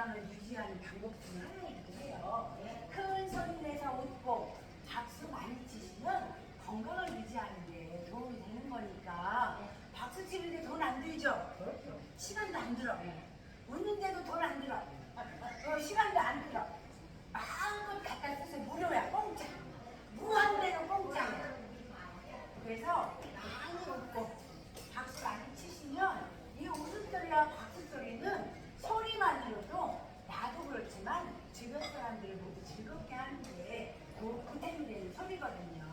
건강을 유지하는 방법 중에 하나이기도 해요. 큰 소리 내서 웃고 박수 많이 치시면 건강을 유지하는 데 도움이 되는 거니까 박수 치는데 돈 안 들죠? 그렇죠. 시간도 안 들어. 웃는데도 돈 안 들어. 어, 시간도 안 들어. 마음껏 갖다 쓰세요. 무료야, 공짜. 무한대로 공짜야. 그래서 많이 웃고 박수 많이 치시면 이 웃음소리와 박수소리는 소리만으로도 그렇지만 주변 사람들을 모두 즐겁게 하는데 그 보탬이 되는 소리거든요.